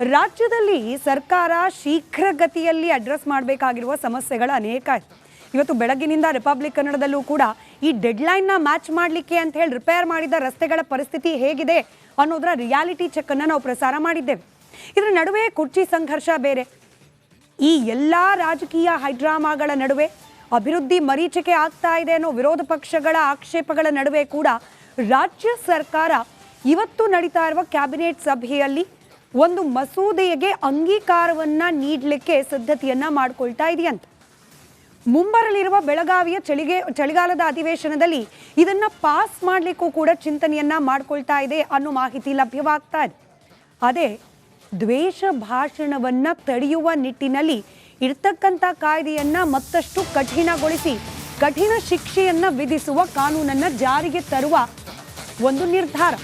ರಾಜ್ಯದಲ್ಲಿ ಸರ್ಕಾರ ಶೀಘ್ರಗತಿಯಲ್ಲಿ ಅಡ್ರೆಸ್ ಮಾಡಬೇಕಾಗಿರುವ ಸಮಸ್ಯೆಗಳು ಅನೇಕ ಇವತ್ತು ಬೆಳಗ್ಗಿನಿಂದ ರಿಪಬ್ಲಿಕ್ ಕನ್ನಡದಲ್ಲೂ ಕೂಡ ಈ ಡೆಡ್ಲೈನ್ನ ಮ್ಯಾಚ್ ಮಾಡಲಿಕ್ಕೆ ಅಂತ ಹೇಳಿ ರಿಪೇರ್ ಮಾಡಿದ ರಸ್ತೆಗಳ ಪರಿಸ್ಥಿತಿ ಹೇಗಿದೆ ಅನ್ನೋದರ ರಿಯಾಲಿಟಿ ಚೆಕ್ಕನ್ನು ನಾವು ಪ್ರಸಾರ ಮಾಡಿದ್ದೇವೆ. ಇದರ ನಡುವೆ ಕುರ್ಚಿ ಸಂಘರ್ಷ ಬೇರೆ. ಈ ಎಲ್ಲ ರಾಜಕೀಯ ಹೈಡ್ರಾಮಾಗಳ ನಡುವೆ ಅಭಿವೃದ್ಧಿ ಮರೀಚಿಕೆ ಆಗ್ತಾ ಇದೆ ಅನ್ನೋ ವಿರೋಧ ಪಕ್ಷಗಳ ಆಕ್ಷೇಪಗಳ ನಡುವೆ ಕೂಡ ರಾಜ್ಯ ಸರ್ಕಾರ ಇವತ್ತು ನಡೀತಾ ಇರುವ ಕ್ಯಾಬಿನೆಟ್ ಸಭೆಯಲ್ಲಿ ಒಂದು ಮಸೂದೆಗೆ ಅಂಗೀಕಾರವನ್ನ ನೀಡಲಿಕ್ಕೆ ಸಿದ್ಧತೆಯನ್ನ ಮಾಡಿಕೊಳ್ತಾ ಇದೆಯಂತ. ಮುಂಬರಲಿರುವ ಬೆಳಗಾವಿಯ ಚಳಿಗೆ, ಚಳಿಗಾಲದ ಅಧಿವೇಶನದಲ್ಲಿ ಇದನ್ನ ಪಾಸ್ ಮಾಡಲಿಕ್ಕೂ ಕೂಡ ಚಿಂತನೆಯನ್ನ ಮಾಡ್ಕೊಳ್ತಾ ಇದೆ ಅನ್ನೋ ಮಾಹಿತಿ ಲಭ್ಯವಾಗ್ತಾ ಇದೆ. ಅದೇ ದ್ವೇಷ ಭಾಷಣವನ್ನ ತಡೆಯುವ ನಿಟ್ಟಿನಲ್ಲಿ ಇರ್ತಕ್ಕಂಥ ಕಾಯ್ದೆಯನ್ನ ಮತ್ತಷ್ಟು ಕಠಿಣಗೊಳಿಸಿ, ಕಠಿಣ ಶಿಕ್ಷೆಯನ್ನ ವಿಧಿಸುವ ಕಾನೂನನ್ನ ಜಾರಿಗೆ ತರುವ ಒಂದು ನಿರ್ಧಾರ.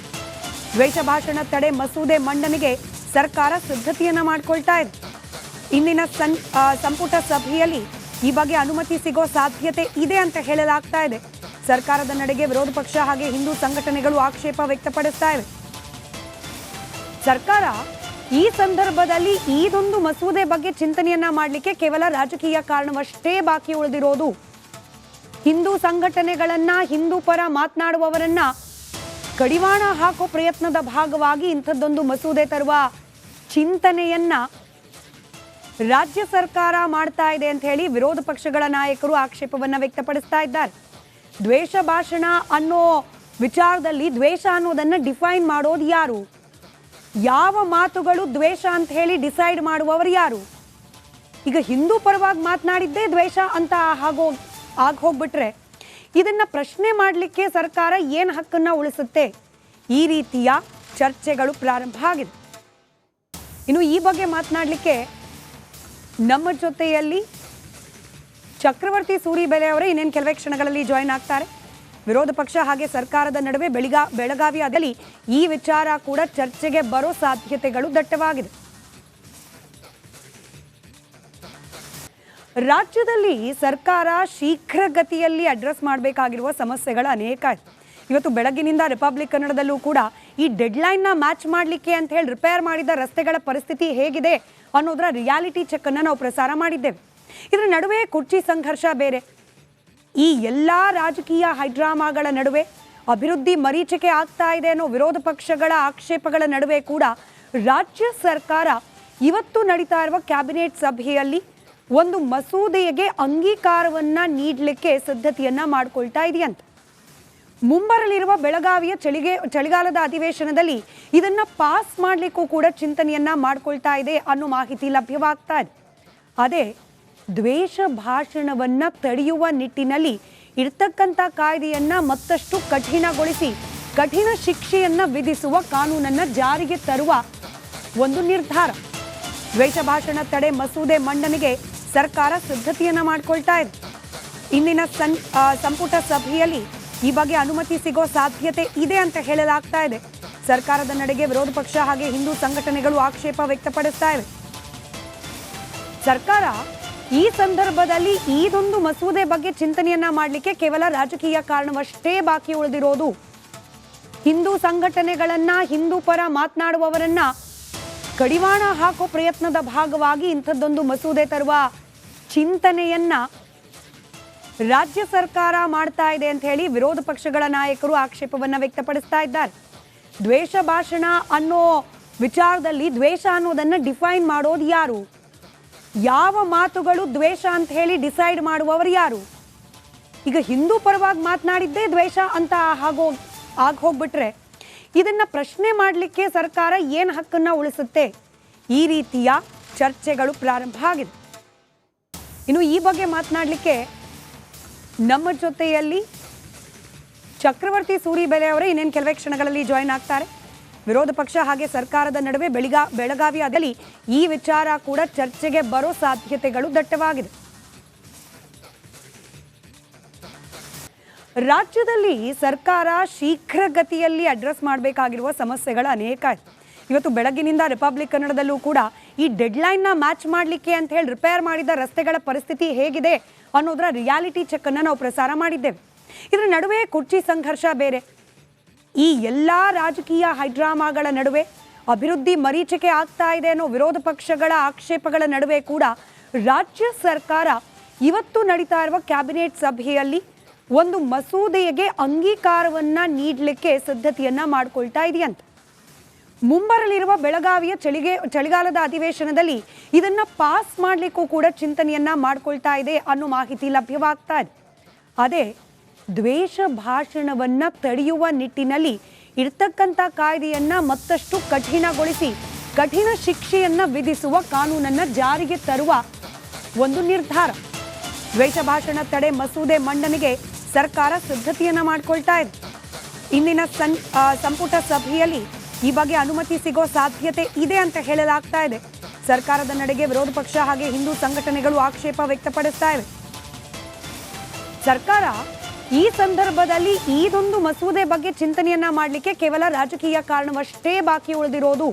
ದ್ವೇಷ ಭಾಷಣ ತಡೆ ಮಸೂದೆ ಮಂಡನೆಗೆ ಸರ್ಕಾರ ಸಿದ್ಧತೆಯನ್ನ ಮಾಡ್ಕೊಳ್ತಾ ಇದೆ. ಇಂದಿನ ಸಂಪುಟ ಸಭೆಯಲ್ಲಿ ಈ ಬಗ್ಗೆ ಅನುಮತಿ ಸಿಗೋ ಸಾಧ್ಯತೆ ಇದೆ ಅಂತ ಹೇಳಲಾಗ್ತಾ ಇದೆ. ಸರ್ಕಾರದ ನಡೆಗೆ ವಿರೋಧ ಪಕ್ಷ ಹಾಗೆ ಹಿಂದೂ ಸಂಘಟನೆಗಳು ಆಕ್ಷೇಪ ವ್ಯಕ್ತಪಡಿಸ್ತಾ ಇವೆ. ಸರ್ಕಾರ ಈ ಸಂದರ್ಭದಲ್ಲಿ ಇದೊಂದು ಮಸೂದೆ ಬಗ್ಗೆ ಚಿಂತನೆಯನ್ನ ಮಾಡಲಿಕ್ಕೆ ಕೇವಲ ರಾಜಕೀಯ ಕಾರಣವಷ್ಟೇ ಬಾಕಿ ಉಳಿದಿರೋದು. ಹಿಂದೂ ಸಂಘಟನೆಗಳನ್ನ, ಹಿಂದೂ ಪರ ಮಾತನಾಡುವವರನ್ನ ಕಡಿವಾಣ ಹಾಕೋ ಪ್ರಯತ್ನದ ಭಾಗವಾಗಿ ಇಂಥದ್ದೊಂದು ಮಸೂದೆ ತರುವ ಚಿಂತನೆಯನ್ನ ರಾಜ್ಯ ಸರ್ಕಾರ ಮಾಡ್ತಾ ಇದೆ ಅಂತ ಹೇಳಿ ವಿರೋಧ ಪಕ್ಷಗಳ ನಾಯಕರು ಆಕ್ಷೇಪವನ್ನ ವ್ಯಕ್ತಪಡಿಸ್ತಾ ಇದ್ದಾರೆ. ದ್ವೇಷ ಭಾಷಣ ಅನ್ನೋ ವಿಚಾರದಲ್ಲಿ ದ್ವೇಷ ಅನ್ನೋದನ್ನ ಡಿಫೈನ್ ಮಾಡೋದು ಯಾರು? ಯಾವ ಮಾತುಗಳು ದ್ವೇಷ ಅಂತ ಹೇಳಿ ಡಿಸೈಡ್ ಮಾಡುವವರು ಯಾರು? ಈಗ ಹಿಂದೂ ಪರವಾಗಿ ಮಾತನಾಡಿದ್ದೇ ದ್ವೇಷ ಅಂತ ಹಾಗೋ ಆಗ ಹೋಗ್ಬಿಟ್ರೆ ಇದನ್ನ ಪ್ರಶ್ನೆ ಮಾಡಲಿಕ್ಕೆ ಸರ್ಕಾರ ಏನು ಹಕ್ಕನ್ನ ಉಳಿಸುತ್ತೆ? ಈ ರೀತಿಯ ಚರ್ಚೆಗಳು ಪ್ರಾರಂಭ ಆಗಿದೆ. ಇನ್ನು ಈ ಬಗ್ಗೆ ಮಾತನಾಡಲಿಕ್ಕೆ ನಮ್ಮ ಜೊತೆಯಲ್ಲಿ ಚಕ್ರವರ್ತಿ ಸೂರಿಬೆಲೆ ಅವರೇ ಇನ್ನೇನು ಕೆಲವೇ ಕ್ಷಣಗಳಲ್ಲಿ ಜಾಯಿನ್ ಆಗ್ತಾರೆ. ವಿರೋಧ ಪಕ್ಷ ಹಾಗೆ ಸರ್ಕಾರದ ನಡುವೆ ಬೆಳಗಾ, ಬೆಳಗಾವಿ ಅದಲ್ಲಿ ಈ ವಿಚಾರ ಕೂಡ ಚರ್ಚೆಗೆ ಬರೋ ಸಾಧ್ಯತೆಗಳು ದಟ್ಟವಾಗಿದೆ. ರಾಜ್ಯದಲ್ಲಿ ಸರ್ಕಾರ ಶೀಘ್ರಗತಿಯಲ್ಲಿ ಅಡ್ರೆಸ್ ಮಾಡಬೇಕಾಗಿರುವ ಸಮಸ್ಯೆಗಳು ಅನೇಕ ಇವತ್ತು ಬೆಳಗಿನಿಂದ ರಿಪಬ್ಲಿಕ್ ಕನ್ನಡದಲ್ಲೂ ಕೂಡ ಈ ಡೆಡ್ಲೈನ್ನ ಮ್ಯಾಚ್ ಮಾಡಲಿಕ್ಕೆ ಅಂತ ಹೇಳಿ ರಿಪೇರ್ ಮಾಡಿದ ರಸ್ತೆಗಳ ಪರಿಸ್ಥಿತಿ ಹೇಗಿದೆ ಅನ್ನೋದರ ರಿಯಾಲಿಟಿ ಚೆಕ್ಕನ್ನು ನಾವು ಪ್ರಸಾರ ಮಾಡಿದ್ದೇವೆ. ಇದರ ನಡುವೆ ಕುರ್ಚಿ ಸಂಘರ್ಷ ಬೇರೆ. ಈ ಎಲ್ಲ ರಾಜಕೀಯ ಹೈಡ್ರಾಮಾಗಳ ನಡುವೆ ಅಭಿವೃದ್ಧಿ ಮರೀಚಿಕೆ ಆಗ್ತಾ ಇದೆ ಅನ್ನೋ ವಿರೋಧ ಪಕ್ಷಗಳ ಆಕ್ಷೇಪಗಳ ನಡುವೆ ಕೂಡ ರಾಜ್ಯ ಸರ್ಕಾರ ಇವತ್ತು ನಡೀತಾ ಇರುವ ಕ್ಯಾಬಿನೆಟ್ ಸಭೆಯಲ್ಲಿ ಒಂದು ಮಸೂದೆಗೆ ಅಂಗೀಕಾರವನ್ನ ನೀಡಲಿಕ್ಕೆ ಸಿದ್ಧತೆಯನ್ನು ಮಾಡಿಕೊಳ್ತಾ ಇದೆಯಂತೆ. ಮುಂಬರಲಿರುವ ಬೆಳಗಾವಿಯ ಚಳಿಗೆ ಚಳಿಗಾಲದ ಅಧಿವೇಶನದಲ್ಲಿ ಇದನ್ನ ಪಾಸ್ ಮಾಡಲಿಕ್ಕೂ ಕೂಡ ಚಿಂತನೆಯನ್ನ ಮಾಡ್ಕೊಳ್ತಾ ಇದೆ ಅನ್ನೋ ಮಾಹಿತಿ ಲಭ್ಯವಾಗ್ತಾ ಇದೆ. ಅದೇ ದ್ವೇಷ ಭಾಷಣವನ್ನ ತಡೆಯುವ ನಿಟ್ಟಿನಲ್ಲಿ ಇರ್ತಕ್ಕಂಥ ಕಾಯ್ದೆಯನ್ನ ಮತ್ತಷ್ಟು ಕಠಿಣಗೊಳಿಸಿ, ಕಠಿಣ ಶಿಕ್ಷೆಯನ್ನ ವಿಧಿಸುವ ಕಾನೂನನ್ನ ಜಾರಿಗೆ ತರುವ ಒಂದು ನಿರ್ಧಾರ. ದ್ವೇಷ ಭಾಷಣ ತಡೆ ಮಸೂದೆ ಮಂಡನೆಗೆ ಸರ್ಕಾರ ಸಿದ್ಧತೆಯನ್ನ ಮಾಡಿಕೊಳ್ತಾ ಇದೆ. ಇಂದಿನ ಸಂ ಸಂಪುಟ ಸಭೆಯಲ್ಲಿ ಈ ಬಗ್ಗೆ ಅನುಮತಿ ಸಿಗೋ ಸಾಧ್ಯತೆ ಇದೆ ಅಂತ ಹೇಳಲಾಗ್ತಾ ಇದೆ. ಸರ್ಕಾರದ ನಡೆಗೆ ವಿರೋಧ ಪಕ್ಷ ಹಾಗೆ ಹಿಂದೂ ಸಂಘಟನೆಗಳು ಆಕ್ಷೇಪ ವ್ಯಕ್ತಪಡಿಸ್ತಾ ಇವೆ. ಸರ್ಕಾರ ಈ ಸಂದರ್ಭದಲ್ಲಿ ಇದೊಂದು ಮಸೂದೆ ಬಗ್ಗೆ ಚಿಂತನೆಯನ್ನ ಮಾಡಲಿಕ್ಕೆ ಕೇವಲ ರಾಜಕೀಯ ಕಾರಣವಷ್ಟೇ ಬಾಕಿ ಉಳಿದಿರೋದು. ಹಿಂದೂ ಸಂಘಟನೆಗಳನ್ನ, ಹಿಂದೂ ಪರ ಮಾತನಾಡುವವರನ್ನ ಕಡಿವಾಣ ಹಾಕೋ ಪ್ರಯತ್ನದ ಭಾಗವಾಗಿ ಇಂಥದ್ದೊಂದು ಮಸೂದೆ ತರುವ ಚಿಂತನೆಯನ್ನ ರಾಜ್ಯ ಸರ್ಕಾರ ಮಾಡ್ತಾ ಇದೆ ಅಂತ ಹೇಳಿ ವಿರೋಧ ಪಕ್ಷಗಳ ನಾಯಕರು ಆಕ್ಷೇಪವನ್ನು ವ್ಯಕ್ತಪಡಿಸ್ತಾ ಇದ್ದಾರೆ. ದ್ವೇಷ ಭಾಷಣ ಅನ್ನೋ ವಿಚಾರದಲ್ಲಿ ದ್ವೇಷ ಅನ್ನೋದನ್ನ ಡಿಫೈನ್ ಮಾಡೋದು ಯಾರು? ಯಾವ ಮಾತುಗಳು ದ್ವೇಷ ಅಂತ ಹೇಳಿ ಡಿಸೈಡ್ ಮಾಡುವವರು ಯಾರು? ಈಗ ಹಿಂದೂ ಪರವಾಗಿ ಮಾತನಾಡಿದ್ದೇ ದ್ವೇಷ ಅಂತ ಹಾಗೋ ಆಗ ಹೋಗ್ಬಿಟ್ರೆ ಇದನ್ನ ಪ್ರಶ್ನೆ ಮಾಡಲಿಕ್ಕೆ ಸರ್ಕಾರ ಏನು ಹಕ್ಕನ್ನ ಉಳಿಸುತ್ತೆ? ಈ ರೀತಿಯ ಚರ್ಚೆಗಳು ಪ್ರಾರಂಭ ಆಗಿದೆ. ಇನ್ನು ಈ ಬಗ್ಗೆ ಮಾತನಾಡಲಿಕ್ಕೆ ನಮ್ಮ ಜೊತೆಯಲ್ಲಿ ಚಕ್ರವರ್ತಿ ಸೂರಿಬೆಲೆ ಅವರೇ ಇನ್ನೇನು ಕೆಲವೇ ಕ್ಷಣಗಳಲ್ಲಿ ಜಾಯಿನ್ ಆಗ್ತಾರೆ. ವಿರೋಧ ಪಕ್ಷ ಹಾಗೆ ಸರ್ಕಾರದ ನಡುವೆ ಬೆಳಗಾ, ಬೆಳಗಾವಿ ಅದಲ್ಲಿ ಈ ವಿಚಾರ ಕೂಡ ಚರ್ಚೆಗೆ ಬರೋ ಸಾಧ್ಯತೆಗಳು ದಟ್ಟವಾಗಿದೆ. ರಾಜ್ಯದಲ್ಲಿ ಸರ್ಕಾರ ಶೀಘ್ರಗತಿಯಲ್ಲಿ ಅಡ್ರೆಸ್ ಮಾಡಬೇಕಾಗಿರುವ ಸಮಸ್ಯೆಗಳು ಅನೇಕ ಇವತ್ತು ಬೆಳಗ್ಗಿನಿಂದ ರಿಪಬ್ಲಿಕ್ ಕನ್ನಡದಲ್ಲೂ ಕೂಡ ಈ ಡೆಡ್ಲೈನ್ನ ಮ್ಯಾಚ್ ಮಾಡಲಿಕ್ಕೆ ಅಂತ ಹೇಳಿ ರಿಪೇರ್ ಮಾಡಿದ ರಸ್ತೆಗಳ ಪರಿಸ್ಥಿತಿ ಹೇಗಿದೆ? ಅನ್ನೋದರ ರಿಯಾಲಿಟಿ ಚೆಕ್ಕನ್ನು ನಾವು ಪ್ರಸಾರ ಮಾಡಿದ್ದೇವೆ. ಇದರ ನಡುವೆ ಕುರ್ಚಿ ಸಂಘರ್ಷ ಬೇರೆ. ಈ ಎಲ್ಲ ರಾಜಕೀಯ ಹೈಡ್ರಾಮಾಗಳ ನಡುವೆ ಅಭಿವೃದ್ಧಿ ಮರೀಚಿಕೆ ಆಗ್ತಾ ಇದೆ ಅನ್ನೋ ವಿರೋಧ ಪಕ್ಷಗಳ ಆಕ್ಷೇಪಗಳ ನಡುವೆ ಕೂಡ ರಾಜ್ಯ ಸರ್ಕಾರ ಇವತ್ತು ನಡೀತಾ ಇರುವ ಕ್ಯಾಬಿನೆಟ್ ಸಭೆಯಲ್ಲಿ ಒಂದು ಮಸೂದೆಗೆ ಅಂಗೀಕಾರವನ್ನ ನೀಡಲಿಕ್ಕೆ ಸಿದ್ಧತೆಯನ್ನ ಮಾಡ್ಕೊಳ್ತಾ ಇದೆಯಂತೆ. ಮುಂಬರಲಿರುವ ಬೆಳಗಾವಿಯ ಚಳಿಗೆ ಚಳಿಗಾಲದ ಅಧಿವೇಶನದಲ್ಲಿ ಇದನ್ನ ಪಾಸ್ ಮಾಡಲಿಕ್ಕೂ ಕೂಡ ಚಿಂತನೆಯನ್ನ ಮಾಡ್ಕೊಳ್ತಾ ಇದೆ ಅನ್ನೋ ಮಾಹಿತಿ ಲಭ್ಯವಾಗ್ತಾ ಇದೆ. ಅದೇ ದ್ವೇಷ ಭಾಷಣವನ್ನ ತಡೆಯುವ ನಿಟ್ಟಿನಲ್ಲಿ ಇರ್ತಕ್ಕಂಥ ಕಾಯ್ದೆಯನ್ನ ಮತ್ತಷ್ಟು ಕಠಿಣಗೊಳಿಸಿ, ಕಠಿಣ ಶಿಕ್ಷೆಯನ್ನ ವಿಧಿಸುವ ಕಾನೂನನ್ನ ಜಾರಿಗೆ ತರುವ ಒಂದು ನಿರ್ಧಾರ. ದ್ವೇಷ ಭಾಷಣ ತಡೆ ಮಸೂದೆ ಮಂಡನೆಗೆ ಸರ್ಕಾರ ಸಿದ್ಧತೆಯನ್ನ ಮಾಡಿಕೊಳ್ತಾ ಇದೆ. ಇಂದಿನ ಸಂ ಸಂಪುಟ ಸಭೆಯಲ್ಲಿ ಈ ಬಗ್ಗೆ ಅನುಮತಿ ಸಿಗೋ ಸಾಧ್ಯತೆ ಇದೆ ಅಂತ ಹೇಳಲಾಗ್ತಾ ಇದೆ. ಸರ್ಕಾರದ ನಡೆಗೆ ವಿರೋಧ ಪಕ್ಷ ಹಾಗೆ ಹಿಂದೂ ಸಂಘಟನೆಗಳು ಆಕ್ಷೇಪ ವ್ಯಕ್ತಪಡಿಸ್ತಾ ಇವೆ. ಸರ್ಕಾರ ಈ ಸಂದರ್ಭದಲ್ಲಿ ಇದೊಂದು ಮಸೂದೆ ಬಗ್ಗೆ ಚಿಂತನೆಯನ್ನ ಮಾಡಲಿಕ್ಕೆ ಕೇವಲ ರಾಜಕೀಯ ಕಾರಣವಷ್ಟೇ ಬಾಕಿ ಉಳಿದಿರೋದು.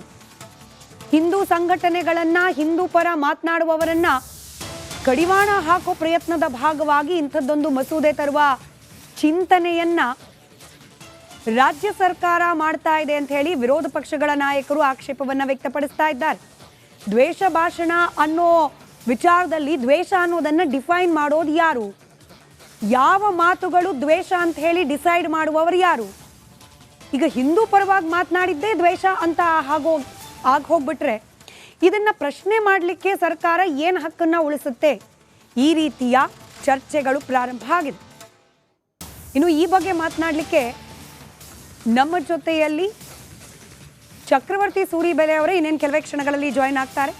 ಹಿಂದೂ ಸಂಘಟನೆಗಳನ್ನ, ಹಿಂದೂ ಪರ ಮಾತನಾಡುವವರನ್ನ ಕಡಿವಾಣ ಹಾಕೋ ಪ್ರಯತ್ನದ ಭಾಗವಾಗಿ ಇಂಥದ್ದೊಂದು ಮಸೂದೆ ತರುವ ಚಿಂತನೆಯನ್ನ ರಾಜ್ಯ ಸರ್ಕಾರ ಮಾಡ್ತಾ ಇದೆ ಅಂತ ಹೇಳಿ ವಿರೋಧ ಪಕ್ಷಗಳ ನಾಯಕರು ಆಕ್ಷೇಪವನ್ನು ವ್ಯಕ್ತಪಡಿಸ್ತಾ ಇದ್ದಾರೆ. ದ್ವೇಷ ಭಾಷಣ ಅನ್ನೋ ವಿಚಾರದಲ್ಲಿ ದ್ವೇಷ ಅನ್ನೋದನ್ನು ಡಿಫೈನ್ ಮಾಡೋದು ಯಾರು? ಯಾವ ಮಾತುಗಳು ದ್ವೇಷ ಅಂತ ಹೇಳಿ ಡಿಸೈಡ್ ಮಾಡುವವರು ಯಾರು? ಈಗ ಹಿಂದೂ ಪರವಾಗಿ ಮಾತನಾಡಿದ್ದೇ ದ್ವೇಷ ಅಂತ ಹಾಗೋ ಆಗ ಹೋಗ್ಬಿಟ್ರೆ ಇದನ್ನ ಪ್ರಶ್ನೆ ಮಾಡಲಿಕ್ಕೆ ಸರ್ಕಾರ ಏನು ಹಕ್ಕನ್ನ ಉಳಿಸುತ್ತೆ? ಈ ರೀತಿಯ ಚರ್ಚೆಗಳು ಪ್ರಾರಂಭ ಆಗಿದೆ. ಇನ್ನು ಈ ಬಗ್ಗೆ ಮಾತನಾಡಲಿಕ್ಕೆ ನಮ್ಮ ಜೊತೆಯಲ್ಲಿ ಚಕ್ರವರ್ತಿ ಸೂರಿಬೆಲೆ ಅವರೇ ಇನ್ನೇನು ಕೆಲವೇ ಕ್ಷಣಗಳಲ್ಲಿ ಜಾಯಿನ್ ಆಗ್ತಾರೆ.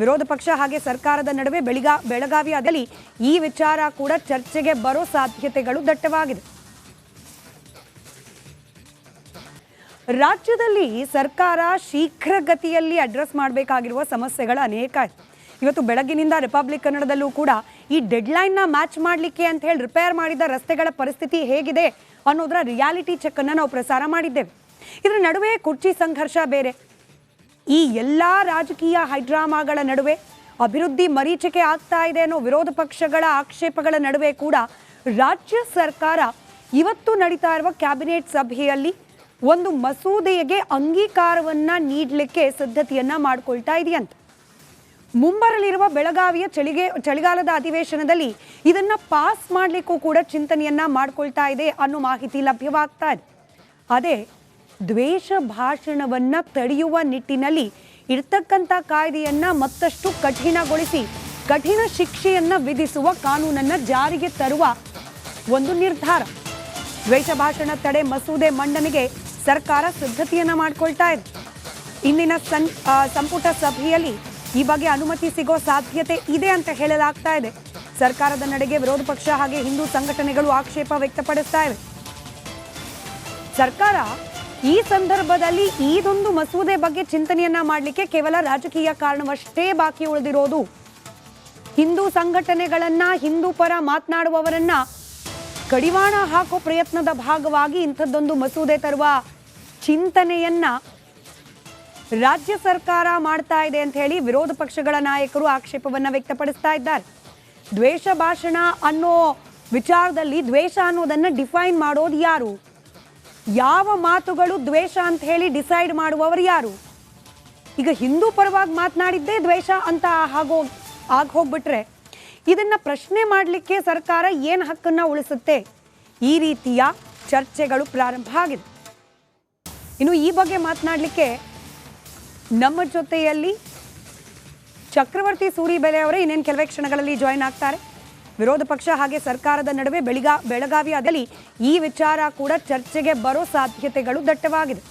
ವಿರೋಧ ಪಕ್ಷ ಹಾಗೆ ಸರ್ಕಾರದ ನಡುವೆ ಬೆಳಗಾ, ಬೆಳಗಾವಿ ಅದಲ್ಲಿ ಈ ವಿಚಾರ ಕೂಡ ಚರ್ಚೆಗೆ ಬರೋ ಸಾಧ್ಯತೆಗಳು ದಟ್ಟವಾಗಿದೆ. ರಾಜ್ಯದಲ್ಲಿ ಸರ್ಕಾರ ಶೀಘ್ರಗತಿಯಲ್ಲಿ ಅಡ್ರೆಸ್ ಮಾಡಬೇಕಾಗಿರುವ ಸಮಸ್ಯೆಗಳು ಅನೇಕ ಇವತ್ತು ಬೆಳಗ್ಗಿನಿಂದ ರಿಪಬ್ಲಿಕ್ ಕನ್ನಡದಲ್ಲೂ ಕೂಡ ಈ ಡೆಡ್ಲೈನ್ನ ಮ್ಯಾಚ್ ಮಾಡಲಿಕ್ಕೆ ಅಂತ ಹೇಳಿ ರಿಪೇರ್ ಮಾಡಿದ ರಸ್ತೆಗಳ ಪರಿಸ್ಥಿತಿ ಹೇಗಿದೆ? ಅನ್ನೋದರ ರಿಯಾಲಿಟಿ ಚೆಕ್ಕನ್ನು ನಾವು ಪ್ರಸಾರ ಮಾಡಿದ್ದೇವೆ. ಇದರ ನಡುವೆ ಕುರ್ಚಿ ಸಂಘರ್ಷ ಬೇರೆ. ಈ ಎಲ್ಲ ರಾಜಕೀಯ ಹೈಡ್ರಾಮಾಗಳ ನಡುವೆ ಅಭಿವೃದ್ಧಿ ಮರೀಚಿಕೆ ಆಗ್ತಾ ಇದೆ ಅನ್ನೋ ವಿರೋಧ ಪಕ್ಷಗಳ ಆಕ್ಷೇಪಗಳ ನಡುವೆ ಕೂಡ ರಾಜ್ಯ ಸರ್ಕಾರ ಇವತ್ತು ನಡೀತಾ ಇರುವ ಕ್ಯಾಬಿನೆಟ್ ಸಭೆಯಲ್ಲಿ ಒಂದು ಮಸೂದೆಗೆ ಅಂಗೀಕಾರವನ್ನ ನೀಡಲಿಕ್ಕೆ ಸಿದ್ಧತೆಯನ್ನ ಮಾಡಿಕೊಳ್ತಾ ಇದೆಯಂತೆ. ಮುಂಬರಲಿರುವ ಬೆಳಗಾವಿಯ ಚಳಿಗೆ ಚಳಿಗಾಲದ ಅಧಿವೇಶನದಲ್ಲಿ ಇದನ್ನ ಪಾಸ್ ಮಾಡಲಿಕ್ಕೂ ಕೂಡ ಚಿಂತನೆಯನ್ನ ಮಾಡ್ಕೊಳ್ತಾ ಇದೆ ಅನ್ನೋ ಮಾಹಿತಿ ಲಭ್ಯವಾಗ್ತಾ ಇದೆ. ಅದೇ ದ್ವೇಷ ಭಾಷಣವನ್ನ ತಡೆಯುವ ನಿಟ್ಟಿನಲ್ಲಿ ಇರ್ತಕ್ಕಂಥ ಕಾಯ್ದೆಯನ್ನ ಮತ್ತಷ್ಟು ಕಠಿಣಗೊಳಿಸಿ, ಕಠಿಣ ಶಿಕ್ಷೆಯನ್ನ ವಿಧಿಸುವ ಕಾನೂನನ್ನ ಜಾರಿಗೆ ತರುವ ಒಂದು ನಿರ್ಧಾರ. ದ್ವೇಷ ಭಾಷಣ ತಡೆ ಮಸೂದೆ ಮಂಡನೆಗೆ ಸರ್ಕಾರ ಸಿದ್ಧತೆಯನ್ನ ಮಾಡಿಕೊಳ್ತಾ ಇದೆ. ಇಂದಿನ ಸಂ ಸಂಪುಟ ಸಭೆಯಲ್ಲಿ ಈ ಬಗ್ಗೆ ಅನುಮತಿ ಸಿಗೋ ಸಾಧ್ಯತೆ ಇದೆ ಅಂತ ಹೇಳಲಾಗ್ತಾ ಇದೆ. ಸರ್ಕಾರದ ನಡೆಗೆ ವಿರೋಧ ಪಕ್ಷ ಹಾಗೆ ಹಿಂದೂ ಸಂಘಟನೆಗಳು ಆಕ್ಷೇಪ ವ್ಯಕ್ತಪಡಿಸ್ತಾ ಇವೆ. ಸರ್ಕಾರ ಈ ಸಂದರ್ಭದಲ್ಲಿ ಇದೊಂದು ಮಸೂದೆ ಬಗ್ಗೆ ಚಿಂತನೆಯನ್ನ ಮಾಡಲಿಕ್ಕೆ ಕೇವಲ ರಾಜಕೀಯ ಕಾರಣವಷ್ಟೇ ಬಾಕಿ ಉಳಿದಿರೋದು. ಹಿಂದೂ ಸಂಘಟನೆಗಳನ್ನ, ಹಿಂದೂ ಪರ ಮಾತನಾಡುವವರನ್ನ ಕಡಿವಾಣ ಹಾಕೋ ಪ್ರಯತ್ನದ ಭಾಗವಾಗಿ ಇಂಥದ್ದೊಂದು ಮಸೂದೆ ತರುವ ಚಿಂತನೆಯನ್ನ ರಾಜ್ಯ ಸರ್ಕಾರ ಮಾಡ್ತಾ ಇದೆ ಅಂತ ಹೇಳಿ ವಿರೋಧ ಪಕ್ಷಗಳ ನಾಯಕರು ಆಕ್ಷೇಪವನ್ನು ವ್ಯಕ್ತಪಡಿಸ್ತಾ ಇದ್ದಾರೆ. ದ್ವೇಷ ಭಾಷಣ ಅನ್ನೋ ವಿಚಾರದಲ್ಲಿ ದ್ವೇಷ ಅನ್ನೋದನ್ನ ಡಿಫೈನ್ ಮಾಡೋದು ಯಾರು? ಯಾವ ಮಾತುಗಳು ದ್ವೇಷ ಅಂತ ಹೇಳಿ ಡಿಸೈಡ್ ಮಾಡುವವರು ಯಾರು? ಈಗ ಹಿಂದೂ ಪರವಾಗಿ ಮಾತನಾಡಿದ್ದೇ ದ್ವೇಷ ಅಂತ ಹಾಗೋ ಆಗ ಹೋಗ್ಬಿಟ್ರೆ ಇದನ್ನ ಪ್ರಶ್ನೆ ಮಾಡಲಿಕ್ಕೆ ಸರ್ಕಾರ ಏನು ಹಕ್ಕನ್ನ ಉಳಿಸುತ್ತೆ? ಈ ರೀತಿಯ ಚರ್ಚೆಗಳು ಪ್ರಾರಂಭ ಆಗಿದೆ. ಇನ್ನು ಈ ಬಗ್ಗೆ ಮಾತನಾಡಲಿಕ್ಕೆ ನಮ್ಮ ಜೊತೆಯಲ್ಲಿ ಚಕ್ರವರ್ತಿ ಸೂರಿಬೆಲೆ ಅವರೇ ಇನ್ನೇನು ಕೆಲವೇ ಕ್ಷಣಗಳಲ್ಲಿ ಜಾಯಿನ್ ಆಗ್ತಾರೆ. ವಿರೋಧ ಪಕ್ಷ ಹಾಗೆ ಸರ್ಕಾರದ ನಡುವೆ ಬೆಳಗಾ ಬೆಳಗಾವಿ ಅದಲ್ಲಿ ಈ ವಿಚಾರ ಕೂಡ ಚರ್ಚೆಗೆ ಬರೋ ಸಾಧ್ಯತೆಗಳು ದಟ್ಟವಾಗಿದೆ.